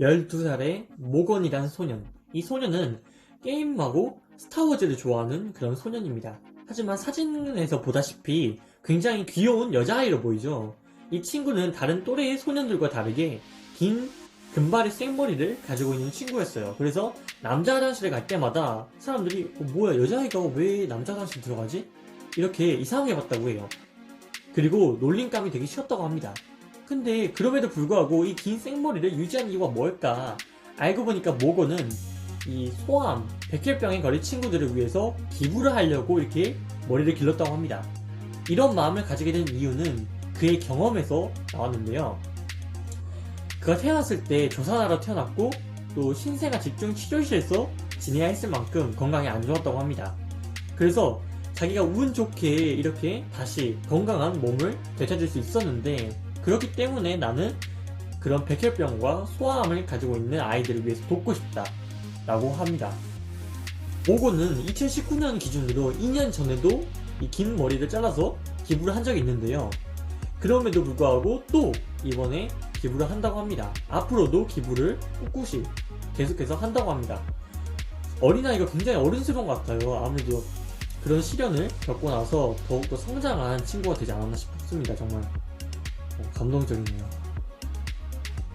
12살의 모건이라는 소년. 이 소년은 게임하고 스타워즈를 좋아하는 그런 소년입니다. 하지만 사진에서 보다시피 굉장히 귀여운 여자아이로 보이죠. 이 친구는 다른 또래의 소년들과 다르게 긴 금발의 생머리를 가지고 있는 친구였어요. 그래서 남자 화장실에 갈 때마다 사람들이 어, 뭐야 여자아이가 왜 남자 화장실 들어가지? 이렇게 이상하게 봤다고 해요. 그리고 놀림감이 되게 쉬웠다고 합니다. 근데 그럼에도 불구하고 이 긴 생머리를 유지한 이유가 뭘까? 알고 보니까 모고는 이 소암, 백혈병에 걸린 친구들을 위해서 기부를 하려고 이렇게 머리를 길렀다고 합니다. 이런 마음을 가지게 된 이유는 그의 경험에서 나왔는데요. 그가 태어났을 때 조산아로 태어났고 또 신생아 집중 치료실에서 지내야 했을 만큼 건강이 안 좋았다고 합니다. 그래서 자기가 운 좋게 이렇게 다시 건강한 몸을 되찾을 수 있었는데 그렇기 때문에 나는 그런 백혈병과 소아암을 가지고 있는 아이들을 위해서 돕고 싶다 라고 합니다. 모고는 2019년 기준으로 2년 전에도 이 긴 머리를 잘라서 기부를 한 적이 있는데요. 그럼에도 불구하고 또 이번에 기부를 한다고 합니다. 앞으로도 기부를 꿋꿋이 계속해서 한다고 합니다. 어린아이가 굉장히 어른스러운 것 같아요. 아무래도 그런 시련을 겪고 나서 더욱더 성장한 친구가 되지 않았나 싶습니다. 정말 어, 감동적이네요.